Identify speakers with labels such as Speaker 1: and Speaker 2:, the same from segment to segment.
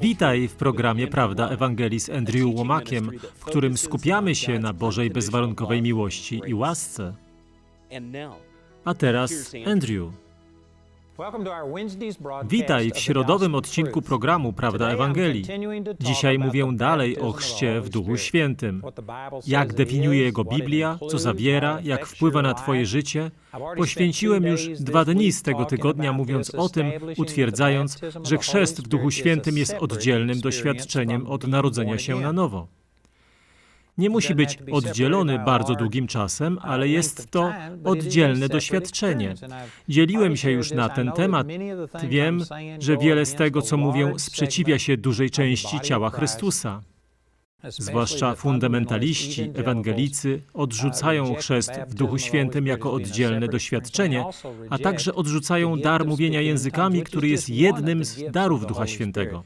Speaker 1: Witaj w programie Prawda Ewangelii z Andrew Łomakiem, w którym skupiamy się na Bożej bezwarunkowej miłości i łasce. A teraz Andrew. Witaj w środowym odcinku programu Prawda Ewangelii. Dzisiaj mówię dalej o chrzcie w Duchu Świętym. Jak definiuje jego Biblia, co zawiera, jak wpływa na Twoje życie. Poświęciłem już dwa dni z tego tygodnia mówiąc o tym, utwierdzając, że chrzest w Duchu Świętym jest oddzielnym doświadczeniem od narodzenia się na nowo. Nie musi być oddzielony bardzo długim czasem, ale jest to oddzielne doświadczenie. Dzieliłem się już na ten temat. Wiem, że wiele z tego, co mówię, sprzeciwia się dużej części ciała Chrystusa. Zwłaszcza fundamentaliści, ewangelicy odrzucają chrzest w Duchu Świętym jako oddzielne doświadczenie, a także odrzucają dar mówienia językami, który jest jednym z darów Ducha Świętego.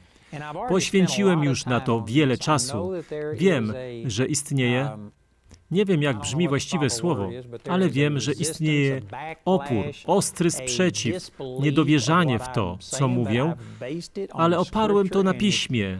Speaker 1: Poświęciłem już na to wiele czasu. Wiem, że istnieje, nie wiem jak brzmi właściwe słowo, ale wiem, że istnieje opór, ostry sprzeciw, niedowierzanie w to, co mówię, ale oparłem to na piśmie.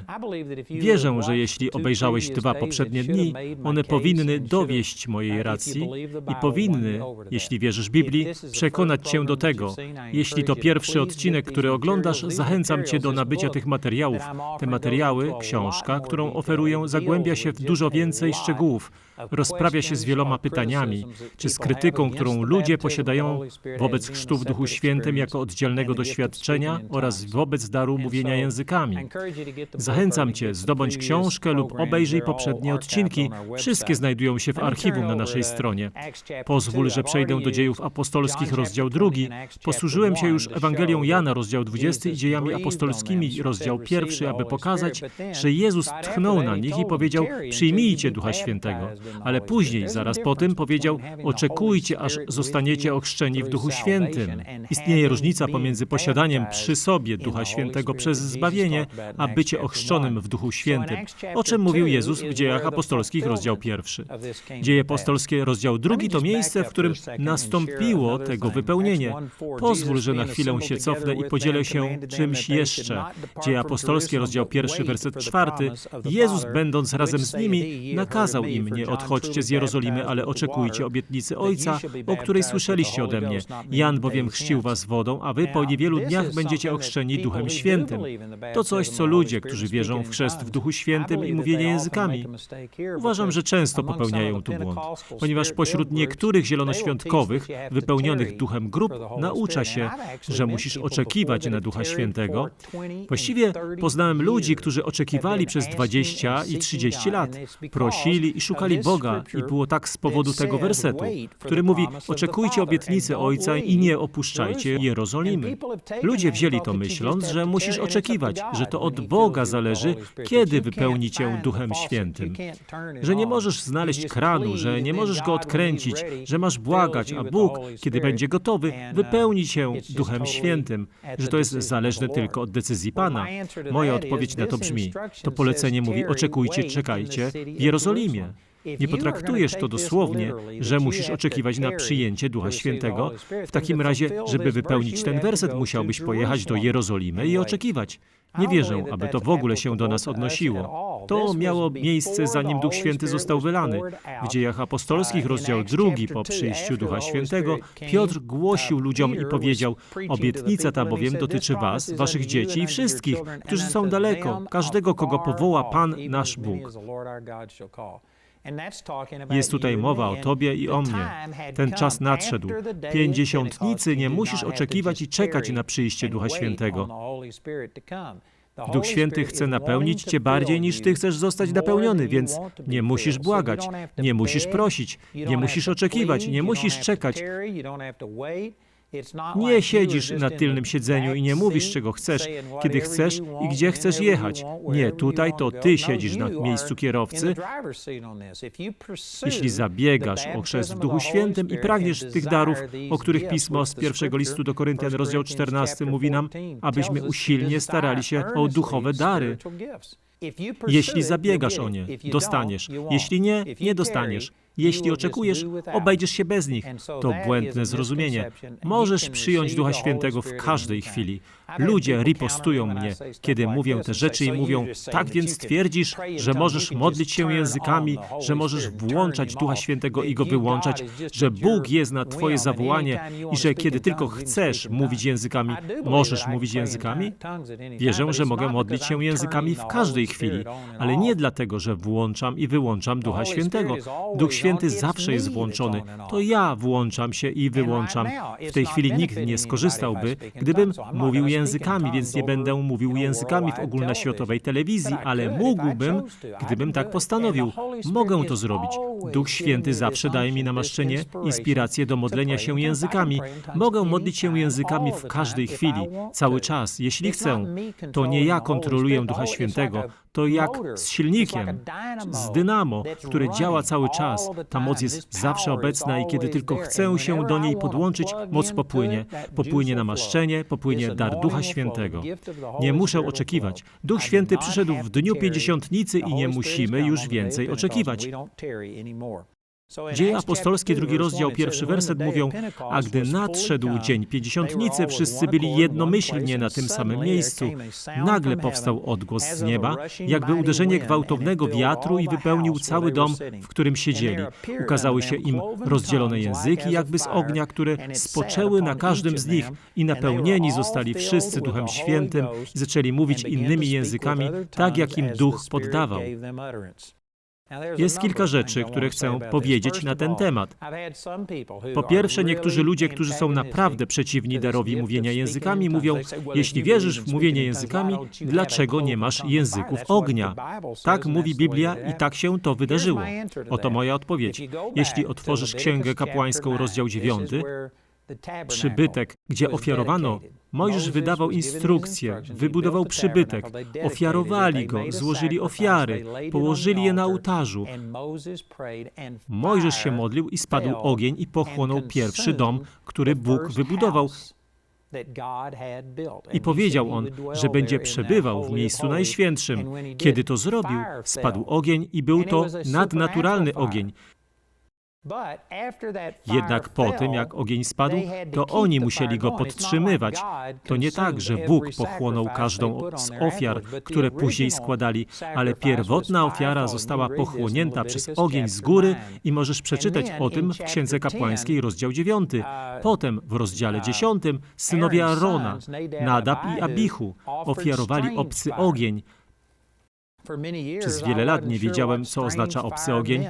Speaker 1: Wierzę, że jeśli obejrzałeś dwa poprzednie dni, one powinny dowieść mojej racji i powinny, jeśli wierzysz Biblii, przekonać cię do tego. Jeśli to pierwszy odcinek, który oglądasz, zachęcam cię do nabycia tych materiałów. Te materiały, książka, którą oferuję, zagłębia się w dużo więcej szczegółów rozprawia się z wieloma pytaniami, czy z krytyką, którą ludzie posiadają wobec chrztu w Duchu Świętym jako oddzielnego doświadczenia oraz wobec daru mówienia językami. Zachęcam Cię, zdobądź książkę lub obejrzyj poprzednie odcinki. Wszystkie znajdują się w archiwum na naszej stronie. Pozwól, że przejdę do dziejów apostolskich, rozdział drugi. Posłużyłem się już Ewangelią Jana, rozdział 20 i dziejami apostolskimi, rozdział pierwszy, aby pokazać, że Jezus tchnął na nich i powiedział, przyjmijcie Ducha Świętego. Ale później, zaraz po tym, powiedział: Oczekujcie, aż zostaniecie ochrzczeni w Duchu Świętym. Istnieje różnica pomiędzy posiadaniem przy sobie Ducha Świętego przez zbawienie, a bycie ochrzczonym w Duchu Świętym, o czym mówił Jezus w dziejach apostolskich, rozdział pierwszy. Dzieje apostolskie, rozdział drugi, to miejsce, w którym nastąpiło tego wypełnienie. Pozwól, że na chwilę się cofnę i podzielę się czymś jeszcze. Dzieje apostolskie, rozdział pierwszy, werset czwarty. Jezus, będąc razem z nimi, nakazał im nie odchodźcie z Jerozolimy, ale oczekujcie obietnicy Ojca, o której słyszeliście ode mnie. Jan bowiem chrzcił was wodą, a wy po niewielu dniach będziecie ochrzczeni Duchem Świętym. To coś, co ludzie, którzy wierzą w chrzest w Duchu Świętym i mówienie językami. Uważam, że często popełniają tu błąd, ponieważ pośród niektórych zielonoświątkowych, wypełnionych Duchem grup, naucza się, że musisz oczekiwać na Ducha Świętego. Właściwie poznałem ludzi, którzy oczekiwali przez 20 i 30 lat, prosili i szukali Boga i było tak z powodu tego wersetu, który mówi: Oczekujcie obietnicy Ojca i nie opuszczajcie Jerozolimy. Ludzie wzięli to myśląc, że musisz oczekiwać, że to od Boga zależy, kiedy wypełni cię Duchem Świętym. Że nie możesz znaleźć kranu, że nie możesz go odkręcić, że masz błagać, a Bóg, kiedy będzie gotowy, wypełni cię Duchem Świętym, że to jest zależne tylko od decyzji Pana. Moja odpowiedź na to brzmi: to polecenie mówi: oczekujcie, czekajcie w Jerozolimie. Nie potraktujesz to dosłownie, że musisz oczekiwać na przyjęcie Ducha Świętego. W takim razie, żeby wypełnić ten werset, musiałbyś pojechać do Jerozolimy i oczekiwać. Nie wierzę, aby to w ogóle się do nas odnosiło. To miało miejsce, zanim Duch Święty został wylany. W dziejach apostolskich, rozdział drugi, po przyjściu Ducha Świętego, Piotr głosił ludziom i powiedział: Obietnica ta bowiem dotyczy Was, Waszych dzieci i wszystkich, którzy są daleko, każdego, kogo powoła Pan nasz Bóg. Jest tutaj mowa o Tobie i o mnie. Ten czas nadszedł. Pięćdziesiątnicy nie musisz oczekiwać i czekać na przyjście Ducha Świętego. Duch Święty chce napełnić Cię bardziej niż Ty chcesz zostać napełniony, więc nie musisz błagać, nie musisz prosić, nie musisz oczekiwać, nie musisz czekać. Nie siedzisz na tylnym siedzeniu i nie mówisz, czego chcesz, kiedy chcesz i gdzie chcesz jechać. Nie, tutaj to ty siedzisz na miejscu kierowcy. Jeśli zabiegasz o chrzest w Duchu Świętym i pragniesz tych darów, o których pismo z pierwszego listu do Koryntian, rozdział 14, mówi nam, abyśmy usilnie starali się o duchowe dary. Jeśli zabiegasz o nie, dostaniesz. Jeśli nie, nie dostaniesz. Jeśli oczekujesz, obejdziesz się bez nich. To błędne zrozumienie. Możesz przyjąć Ducha Świętego w każdej chwili. Ludzie ripostują mnie, kiedy mówię te rzeczy i mówią, tak więc twierdzisz, że możesz modlić się językami, że możesz włączać Ducha Świętego i go wyłączać, że Bóg jest na Twoje zawołanie i że kiedy tylko chcesz mówić językami, możesz mówić językami? Wierzę, że mogę modlić się językami w każdej chwili, ale nie dlatego, że włączam i wyłączam Ducha Świętego. Duch Święty zawsze jest włączony. To ja włączam się i wyłączam. W tej chwili nikt nie skorzystałby, gdybym mówił językami, więc nie będę mówił językami w ogólnoświatowej telewizji, ale mógłbym, gdybym tak postanowił. Mogę to zrobić. Duch Święty zawsze daje mi namaszczenie, inspirację do modlenia się językami. Mogę modlić się językami w każdej chwili, cały czas, jeśli chcę. To nie ja kontroluję Ducha Świętego, to jak z silnikiem, z dynamo, które działa cały czas. Ta moc jest zawsze obecna i kiedy tylko chcę się do niej podłączyć, moc popłynie. Popłynie namaszczenie, popłynie dar Ducha Świętego. Nie muszę oczekiwać. Duch Święty przyszedł w dniu pięćdziesiątnicy i nie musimy już więcej oczekiwać. Dzieje apostolskie, drugi rozdział, pierwszy werset mówią, a gdy nadszedł dzień pięćdziesiątnicy, wszyscy byli jednomyślnie na tym samym miejscu. Nagle powstał odgłos z nieba, jakby uderzenie gwałtownego wiatru i wypełnił cały dom, w którym siedzieli. Ukazały się im rozdzielone języki, jakby z ognia, które spoczęły na każdym z nich i napełnieni zostali wszyscy Duchem Świętym i zaczęli mówić innymi językami, tak jak im Duch poddawał. Jest kilka rzeczy, które chcę powiedzieć na ten temat. Po pierwsze, niektórzy ludzie, którzy są naprawdę przeciwni darowi mówienia językami, mówią: Jeśli wierzysz w mówienie językami, dlaczego nie masz języków ognia? Tak mówi Biblia i tak się to wydarzyło. Oto moja odpowiedź. Jeśli otworzysz Księgę Kapłańską, rozdział 9, przybytek, gdzie ofiarowano, Mojżesz wydawał instrukcje, wybudował przybytek, ofiarowali go, złożyli ofiary, położyli je na ołtarzu. Mojżesz się modlił i spadł ogień i pochłonął pierwszy dom, który Bóg wybudował. I powiedział on, że będzie przebywał w miejscu najświętszym. Kiedy to zrobił, spadł ogień i był to nadnaturalny ogień. Jednak po tym, jak ogień spadł, to oni musieli go podtrzymywać. To nie tak, że Bóg pochłonął każdą z ofiar, które później składali, ale pierwotna ofiara została pochłonięta przez ogień z góry i możesz przeczytać o tym w Księdze Kapłańskiej, rozdział 9. Potem w rozdziale 10 synowie Arona, Nadab i Abichu, ofiarowali obcy ogień. Przez wiele lat nie wiedziałem, co oznacza obcy ogień.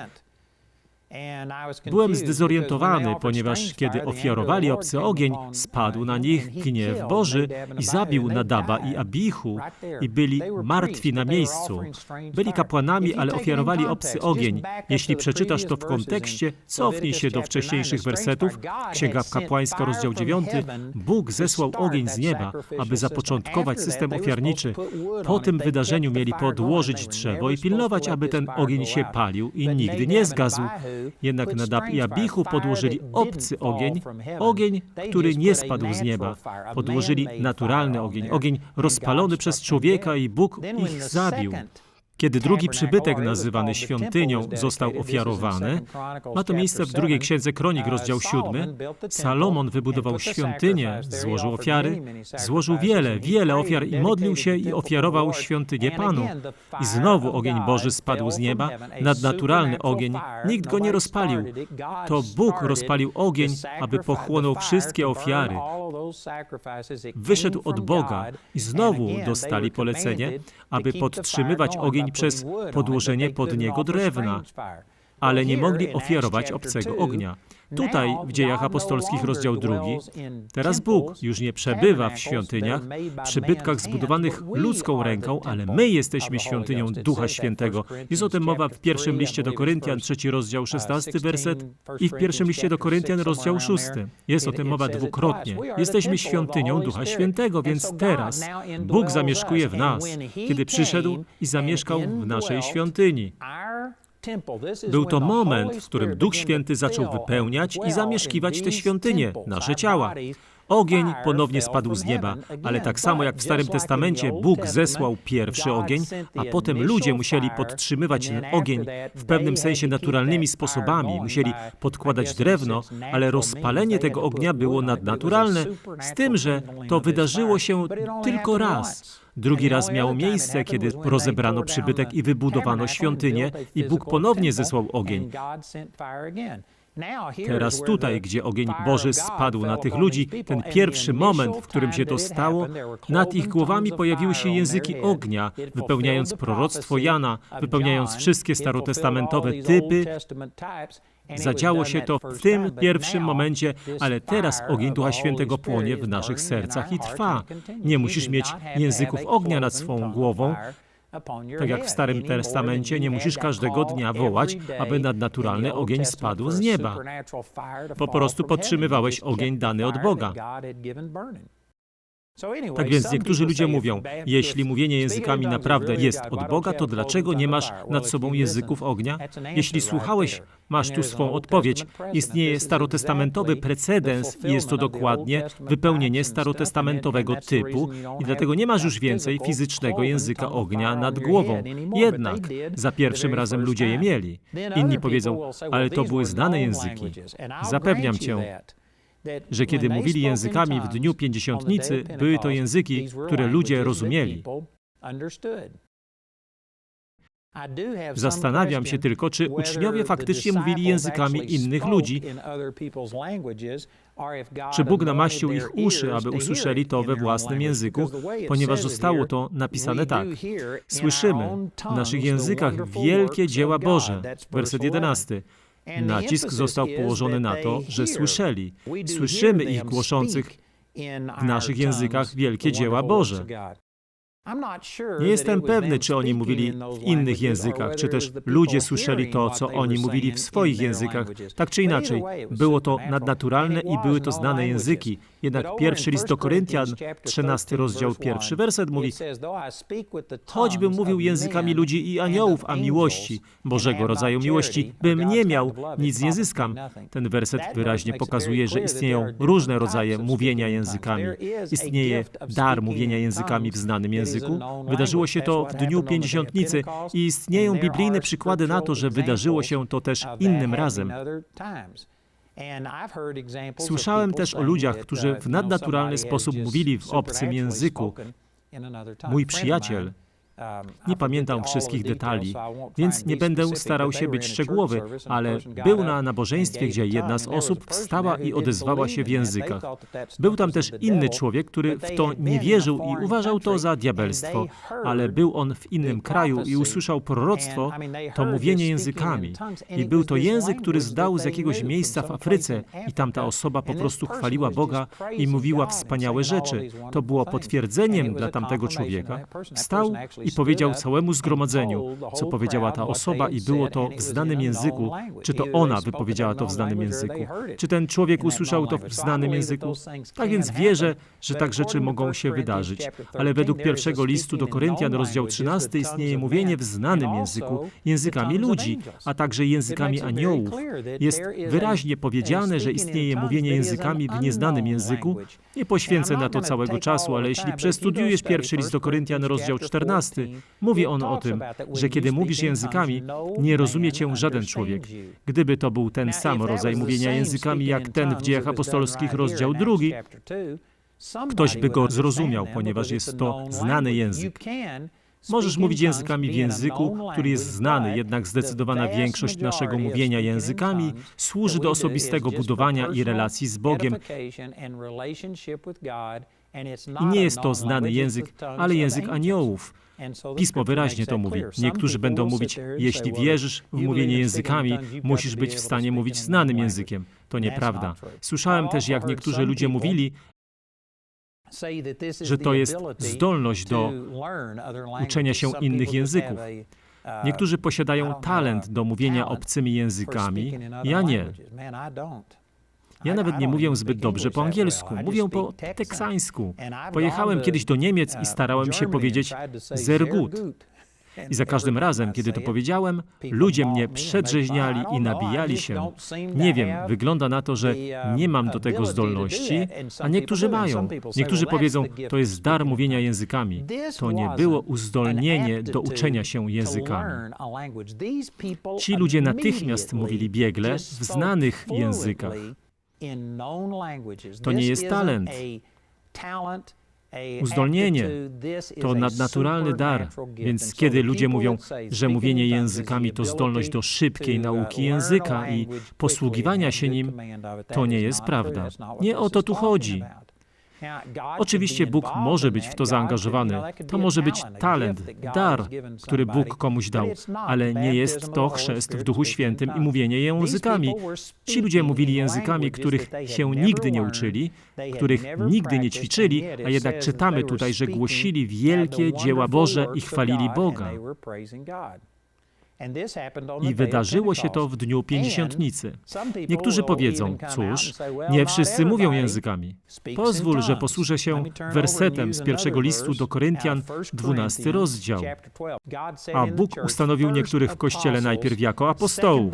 Speaker 1: Byłem zdezorientowany, ponieważ kiedy ofiarowali obcy ogień, spadł na nich gniew Boży i zabił Nadaba i Abichu i byli martwi na miejscu. Byli kapłanami, ale ofiarowali obcy ogień. Jeśli przeczytasz to w kontekście, cofnij się do wcześniejszych wersetów. Księga Kapłańska, rozdział 9. Bóg zesłał ogień z nieba, aby zapoczątkować system ofiarniczy. Po tym wydarzeniu mieli podłożyć drzewo i pilnować, aby ten ogień się palił i nigdy nie zgasł. Jednak Nadab i Abichu podłożyli obcy ogień, ogień, który nie spadł z nieba. Podłożyli naturalny ogień, ogień rozpalony przez człowieka i Bóg ich zabił. Kiedy drugi przybytek nazywany świątynią został ofiarowany, ma to miejsce w drugiej księdze Kronik, rozdział 7. Salomon wybudował świątynię, złożył ofiary, złożył wiele, wiele ofiar i modlił się i ofiarował świątynię Panu. I znowu ogień Boży spadł z nieba, nadnaturalny ogień, nikt go nie rozpalił. To Bóg rozpalił ogień, aby pochłonął wszystkie ofiary. Wyszedł od Boga i znowu dostali polecenie, aby podtrzymywać ogień przez podłożenie pod niego drewna, ale nie mogli ofiarować obcego ognia. Tutaj, w dziejach apostolskich, rozdział drugi, teraz Bóg już nie przebywa w świątyniach, przybytkach zbudowanych ludzką ręką, ale my jesteśmy świątynią Ducha Świętego. Jest o tym mowa w pierwszym liście do Koryntian, trzeci rozdział, szesnasty werset i w pierwszym liście do Koryntian, rozdział szósty. Jest o tym mowa dwukrotnie. Jesteśmy świątynią Ducha Świętego, więc teraz Bóg zamieszkuje w nas, kiedy przyszedł i zamieszkał w naszej świątyni. Był to moment, w którym Duch Święty zaczął wypełniać i zamieszkiwać te świątynie, nasze ciała. Ogień ponownie spadł z nieba, ale tak samo jak w Starym Testamencie Bóg zesłał pierwszy ogień, a potem ludzie musieli podtrzymywać ten ogień w pewnym sensie naturalnymi sposobami, musieli podkładać drewno, ale rozpalenie tego ognia było nadnaturalne, z tym, że to wydarzyło się tylko raz. Drugi raz miało miejsce, kiedy rozebrano przybytek i wybudowano świątynię i Bóg ponownie zesłał ogień. Teraz tutaj, gdzie ogień Boży spadł na tych ludzi, ten pierwszy moment, w którym się to stało, nad ich głowami pojawiły się języki ognia, wypełniając proroctwo Jana, wypełniając wszystkie starotestamentowe typy. Zadziało się to w tym pierwszym momencie, ale teraz ogień Ducha Świętego płonie w naszych sercach i trwa. Nie musisz mieć języków ognia nad swą głową, tak jak w Starym Testamencie nie musisz każdego dnia wołać, aby nadnaturalny ogień spadł z nieba. Po prostu podtrzymywałeś ogień dany od Boga. Tak więc niektórzy ludzie mówią, jeśli mówienie językami naprawdę jest od Boga, to dlaczego nie masz nad sobą języków ognia? Jeśli słuchałeś, masz tu swą odpowiedź. Istnieje starotestamentowy precedens i jest to dokładnie wypełnienie starotestamentowego typu i dlatego nie masz już więcej fizycznego języka ognia nad głową. Jednak za pierwszym razem ludzie je mieli. Inni powiedzą, ale to były znane języki. Zapewniam cię, że kiedy mówili językami w dniu pięćdziesiątnicy, były to języki, które ludzie rozumieli. Zastanawiam się tylko, czy uczniowie faktycznie mówili językami innych ludzi, czy Bóg namaścił ich uszy, aby usłyszeli to we własnym języku, ponieważ zostało to napisane tak. Słyszymy w naszych językach wielkie dzieła Boże. Werset 11. Nacisk został położony na to, że słyszeli. Słyszymy ich głoszących w naszych językach wielkie dzieła Boże. Nie jestem pewny, czy oni mówili w innych językach, czy też ludzie słyszeli to, co oni mówili w swoich językach. Tak czy inaczej, było to nadnaturalne i były to znane języki. Jednak pierwszy list do Koryntian, 13 rozdział, pierwszy werset mówi Choćbym mówił językami ludzi i aniołów, a miłości, Bożego rodzaju miłości, bym nie miał, nic nie zyskam. Ten werset wyraźnie pokazuje, że istnieją różne rodzaje mówienia językami. Istnieje dar mówienia językami w znanym języku, Wydarzyło się to w dniu pięćdziesiątnicy i istnieją biblijne przykłady na to, że wydarzyło się to też innym razem. Słyszałem też o ludziach, którzy w nadnaturalny sposób mówili w obcym języku. Mój przyjaciel, nie pamiętam wszystkich detali, więc nie będę starał się być szczegółowy, ale był na nabożeństwie, gdzie jedna z osób wstała i odezwała się w językach. Był tam też inny człowiek, który w to nie wierzył i uważał to za diabelstwo, ale był on w innym kraju i usłyszał proroctwo, to mówienie językami. I był to język, który zdał z jakiegoś miejsca w Afryce i tamta osoba po prostu chwaliła Boga i mówiła wspaniałe rzeczy. To było potwierdzeniem dla tamtego człowieka. Wstał i powiedział całemu zgromadzeniu, co powiedziała ta osoba, i było to w znanym języku. Czy to ona wypowiedziała to w znanym języku? Czy ten człowiek usłyszał to w znanym języku? Tak więc wierzę, że tak rzeczy mogą się wydarzyć. Ale według pierwszego listu do Koryntian, rozdział 13, istnieje mówienie w znanym języku, językami ludzi, a także językami aniołów. Jest wyraźnie powiedziane, że istnieje mówienie językami w nieznanym języku. Nie poświęcę na to całego czasu, ale jeśli przestudiujesz pierwszy list do Koryntian, rozdział 14, mówi on o tym, że kiedy mówisz językami, nie rozumie cię żaden człowiek. Gdyby to był ten sam rodzaj mówienia językami, jak ten w dziejach apostolskich, rozdział drugi, ktoś by go zrozumiał, ponieważ jest to znany język. Możesz mówić językami w języku, który jest znany, jednak zdecydowana większość naszego mówienia językami służy do osobistego budowania i relacji z Bogiem. I nie jest to znany język, ale język aniołów. Pismo wyraźnie to mówi. Niektórzy będą mówić, jeśli wierzysz w mówienie językami, musisz być w stanie mówić znanym językiem. To nieprawda. Słyszałem też, jak niektórzy ludzie mówili, że to jest zdolność do uczenia się innych języków. Niektórzy posiadają talent do mówienia obcymi językami, ja nie. Ja nawet nie mówię zbyt dobrze po angielsku, mówię po teksańsku. Pojechałem kiedyś do Niemiec i starałem się powiedzieć sehr gut. I za każdym razem, kiedy to powiedziałem, ludzie mnie przedrzeźniali i nabijali się. Nie wiem, wygląda na to, że nie mam do tego zdolności, a niektórzy mają. Niektórzy powiedzą, to jest dar mówienia językami. To nie było uzdolnienie do uczenia się językami. Ci ludzie natychmiast mówili biegle w znanych językach. To nie jest talent. Uzdolnienie. to nadnaturalny dar, więc kiedy ludzie mówią, że mówienie językami to zdolność do szybkiej nauki języka i posługiwania się nim, to nie jest prawda. Nie o to tu chodzi. Oczywiście Bóg może być w to zaangażowany. To może być talent, dar, który Bóg komuś dał, ale nie jest to chrzest w Duchu Świętym i mówienie językami. Ci ludzie mówili językami, których się nigdy nie uczyli, których nigdy nie ćwiczyli, a jednak czytamy tutaj, że głosili wielkie dzieła Boże i chwalili Boga. I wydarzyło się to w dniu pięćdziesiątnicy. Niektórzy powiedzą, cóż, nie wszyscy mówią językami. Pozwól, że posłużę się wersetem z pierwszego listu do Koryntian, 12 rozdział. A Bóg ustanowił niektórych w kościele najpierw jako apostołów,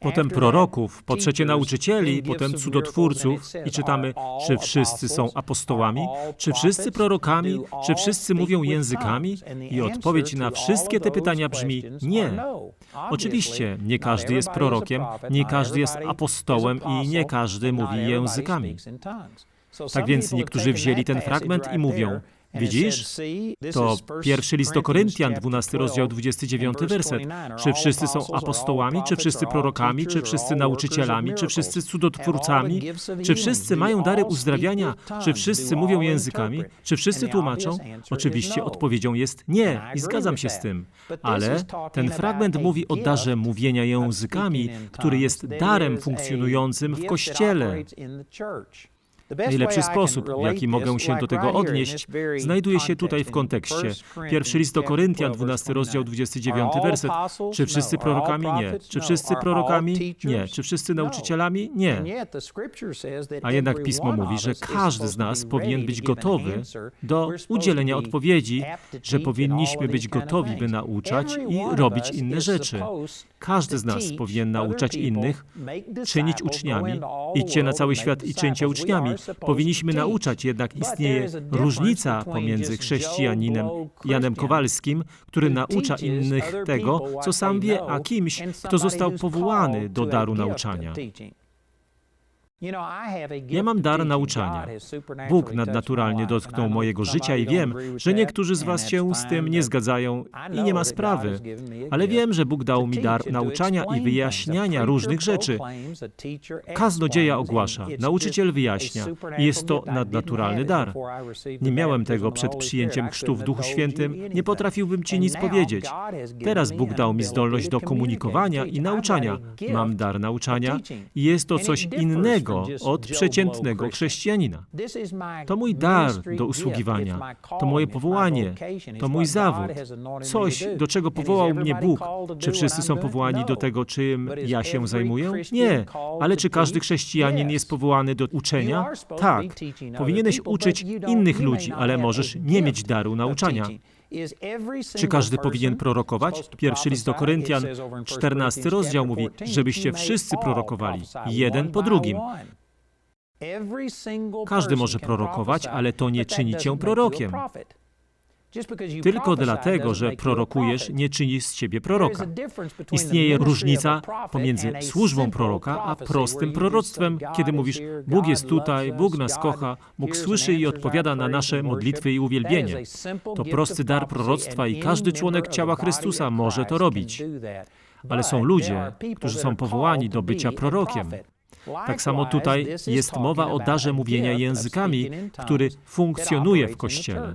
Speaker 1: potem proroków, po trzecie nauczycieli, potem cudotwórców i czytamy, czy wszyscy są apostołami, czy wszyscy prorokami, czy wszyscy mówią językami? I odpowiedź na wszystkie te pytania brzmi nie. Oczywiście, nie każdy jest prorokiem, nie każdy jest apostołem i nie każdy mówi językami. Tak więc niektórzy wzięli ten fragment i mówią, Widzisz? To pierwszy list do Koryntian, 12 rozdział, 29 werset. Czy wszyscy są apostołami, czy wszyscy prorokami, czy wszyscy nauczycielami, czy wszyscy cudotwórcami, czy wszyscy mają dary uzdrawiania, czy wszyscy mówią językami, czy wszyscy tłumaczą? Oczywiście odpowiedzią jest nie i zgadzam się z tym. Ale ten fragment mówi o darze mówienia językami, który jest darem funkcjonującym w Kościele. Najlepszy sposób, w jaki mogę się do tego odnieść, znajduje się tutaj w kontekście. Pierwszy list do Koryntian, 12 rozdział, 29 werset. Czy wszyscy prorokami? Nie. Czy wszyscy prorokami? Nie. Czy wszyscy nauczycielami? Nie. A jednak Pismo mówi, że każdy z nas powinien być gotowy do udzielenia odpowiedzi, że powinniśmy być gotowi, by nauczać i robić inne rzeczy. Każdy z nas powinien nauczać innych, czynić uczniami. Idźcie na cały świat i czyńcie uczniami. Powinniśmy nauczać, jednak istnieje różnica pomiędzy chrześcijaninem Janem Kowalskim, który naucza innych tego, co sam wie, a kimś, kto został powołany do daru nauczania. Ja mam dar nauczania. Bóg nadnaturalnie dotknął mojego życia i wiem, że niektórzy z Was się z tym nie zgadzają i nie ma sprawy. Ale wiem, że Bóg dał mi dar nauczania i wyjaśniania różnych rzeczy. Kaznodzieja ogłasza, nauczyciel wyjaśnia i jest to nadnaturalny dar. Nie miałem tego przed przyjęciem chrztu w Duchu Świętym, nie potrafiłbym Ci nic powiedzieć. Teraz Bóg dał mi zdolność do komunikowania i nauczania. Mam dar nauczania i jest to coś innego od przeciętnego chrześcijanina. To mój dar do usługiwania, to moje powołanie, to mój zawód, coś, do czego powołał mnie Bóg. Czy wszyscy są powołani do tego, czym ja się zajmuję? Nie. Ale czy każdy chrześcijanin jest powołany do uczenia? Tak. Powinieneś uczyć innych ludzi, ale możesz nie mieć daru nauczania. Czy każdy powinien prorokować? Pierwszy list do Koryntian, 14 rozdział mówi, żebyście wszyscy prorokowali, jeden po drugim. Każdy może prorokować, ale to nie czyni cię prorokiem. Tylko dlatego, że prorokujesz, nie czyni z ciebie proroka. Istnieje różnica pomiędzy służbą proroka a prostym proroctwem, kiedy mówisz, Bóg jest tutaj, Bóg nas kocha, Bóg słyszy i odpowiada na nasze modlitwy i uwielbienie. To prosty dar proroctwa i każdy członek ciała Chrystusa może to robić. Ale są ludzie, którzy są powołani do bycia prorokiem. Tak samo tutaj jest mowa o darze mówienia językami, który funkcjonuje w Kościele.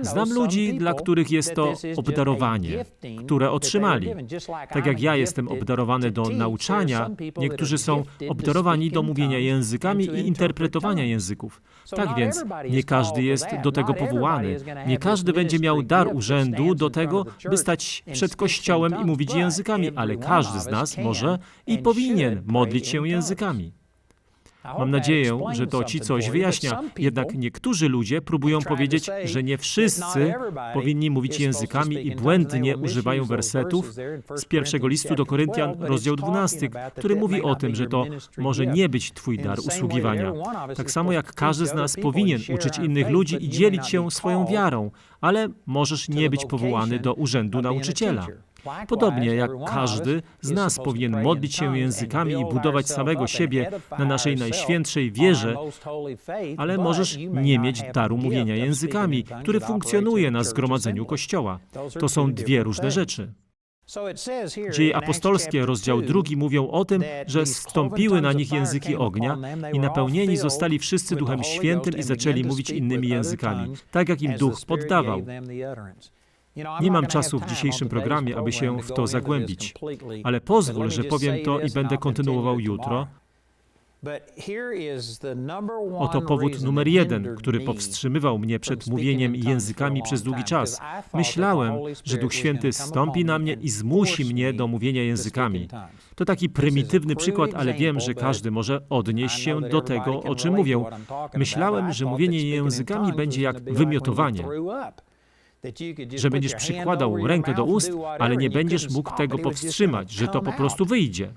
Speaker 1: Znam ludzi, dla których jest to obdarowanie, które otrzymali. Tak jak ja jestem obdarowany do nauczania, niektórzy są obdarowani do mówienia językami i interpretowania języków. Tak więc nie każdy jest do tego powołany. Nie każdy będzie miał dar urzędu do tego, by stać przed Kościołem i mówić językami, ale każdy z nas może i powinien modlić się językami. Mam nadzieję, że to ci coś wyjaśnia. Jednak niektórzy ludzie próbują powiedzieć, że nie wszyscy powinni mówić językami i błędnie używają wersetów z pierwszego listu do Koryntian, rozdział 12, który mówi o tym, że to może nie być Twój dar usługiwania. Tak samo jak każdy z nas powinien uczyć innych ludzi i dzielić się swoją wiarą, ale możesz nie być powołany do urzędu nauczyciela. Podobnie jak każdy z nas powinien modlić się językami i budować samego siebie na naszej najświętszej wierze, ale możesz nie mieć daru mówienia językami, który funkcjonuje na zgromadzeniu Kościoła. To są dwie różne rzeczy. Dzieje apostolskie, rozdział drugi, mówią o tym, że stąpiły na nich języki ognia i napełnieni zostali wszyscy Duchem Świętym i zaczęli mówić innymi językami, tak jak im Duch poddawał. Nie mam czasu w dzisiejszym programie, aby się w to zagłębić, ale pozwól, że powiem to i będę kontynuował jutro. Oto powód numer jeden, który powstrzymywał mnie przed mówieniem językami przez długi czas. Myślałem, że Duch Święty stąpi na mnie i zmusi mnie do mówienia językami. To taki prymitywny przykład, ale wiem, że każdy może odnieść się do tego, o czym mówię. Myślałem, że mówienie językami będzie jak wymiotowanie że będziesz przykładał rękę do ust, ale nie będziesz mógł tego powstrzymać, że to po prostu wyjdzie.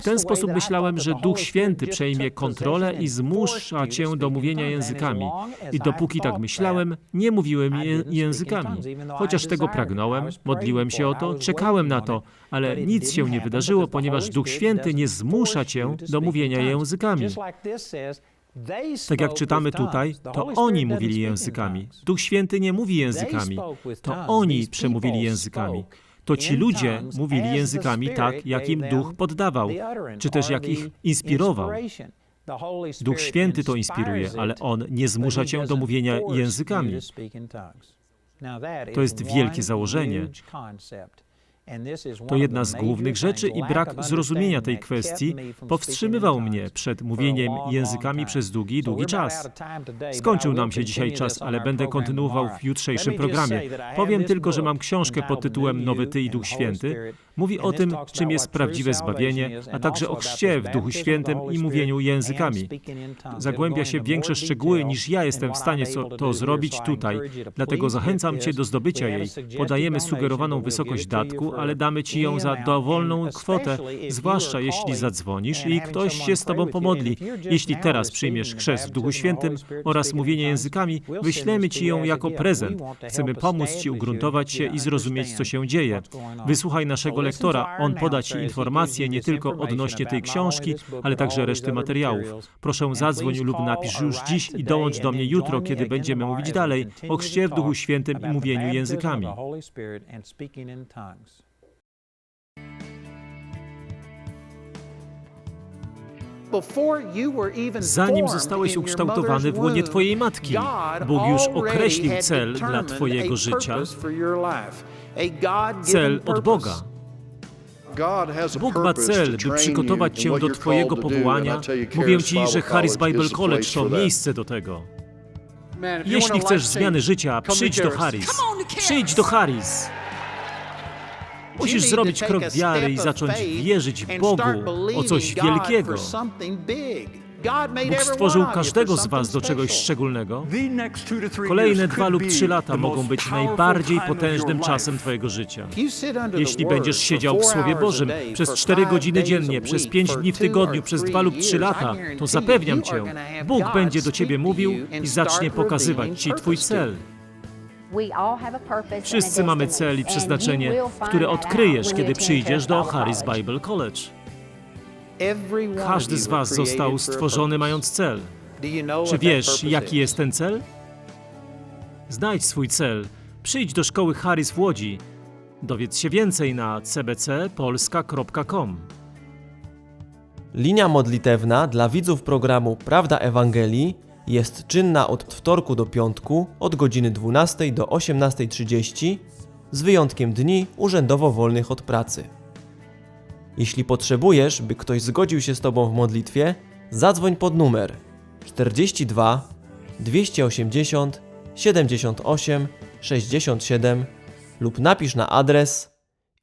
Speaker 1: W ten sposób myślałem, że Duch Święty przejmie kontrolę i zmusza cię do mówienia językami. I dopóki tak myślałem, nie mówiłem językami. Chociaż tego pragnąłem, modliłem się o to, czekałem na to, ale nic się nie wydarzyło, ponieważ Duch Święty nie zmusza cię do mówienia językami. Tak jak czytamy tutaj, to oni mówili językami. Duch Święty nie mówi językami. To oni przemówili językami. To ci ludzie mówili językami tak, jak im Duch poddawał, czy też jak ich inspirował. Duch Święty to inspiruje, ale On nie zmusza cię do mówienia językami. To jest wielkie założenie. To jedna z głównych rzeczy i brak zrozumienia tej kwestii powstrzymywał mnie przed mówieniem językami przez długi, długi czas. Skończył nam się dzisiaj czas, ale będę kontynuował w jutrzejszym programie. Powiem tylko, że mam książkę pod tytułem Nowy Ty i Duch Święty. Mówi o tym, czym jest prawdziwe zbawienie, a także o chrzcie w Duchu Świętym i mówieniu językami. Zagłębia się w większe szczegóły niż ja jestem w stanie to zrobić tutaj. Dlatego zachęcam Cię do zdobycia jej. Podajemy sugerowaną wysokość datku, ale damy Ci ją za dowolną kwotę, zwłaszcza jeśli zadzwonisz i ktoś się z Tobą pomodli. Jeśli teraz przyjmiesz chrzest w Duchu Świętym oraz mówienie językami, wyślemy Ci ją jako prezent. Chcemy pomóc Ci ugruntować się i zrozumieć, co się dzieje. Wysłuchaj naszego lektora. On poda Ci informacje nie tylko odnośnie tej książki, ale także reszty materiałów. Proszę zadzwoń lub napisz już dziś i dołącz do mnie jutro, kiedy będziemy mówić dalej o chrzcie w Duchu Świętym i mówieniu językami. Zanim zostałeś ukształtowany w łonie Twojej matki, Bóg już określił cel dla Twojego życia. Cel od Boga. Bóg ma cel, by przygotować Cię do Twojego powołania. Mówię Ci, że Harris Bible College to miejsce do tego. Jeśli chcesz zmiany życia, przyjdź do Harris. Przyjdź do Harris. Musisz zrobić krok wiary i zacząć wierzyć Bogu o coś wielkiego. Bóg stworzył każdego z Was do czegoś szczególnego. Kolejne dwa lub trzy lata mogą być najbardziej potężnym czasem Twojego życia. Jeśli będziesz siedział w Słowie Bożym przez cztery godziny dziennie, przez pięć dni w tygodniu, przez dwa lub trzy lata, to zapewniam Cię, Bóg będzie do Ciebie mówił i zacznie pokazywać Ci Twój cel. Wszyscy mamy cel i przeznaczenie, które odkryjesz, kiedy przyjdziesz do Harris Bible College. Każdy z Was został stworzony mając cel. Czy wiesz, jaki jest ten cel? Znajdź swój cel. Przyjdź do szkoły Harris w Łodzi. Dowiedz się więcej na cbcpolska.com.
Speaker 2: Linia modlitewna dla widzów programu Prawda Ewangelii jest czynna od wtorku do piątku od godziny 12 do 18.30 z wyjątkiem dni urzędowo wolnych od pracy. Jeśli potrzebujesz, by ktoś zgodził się z Tobą w modlitwie, zadzwoń pod numer 42 280 78 67 lub napisz na adres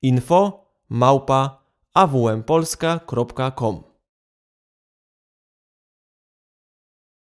Speaker 2: info małpa awmpolska.com.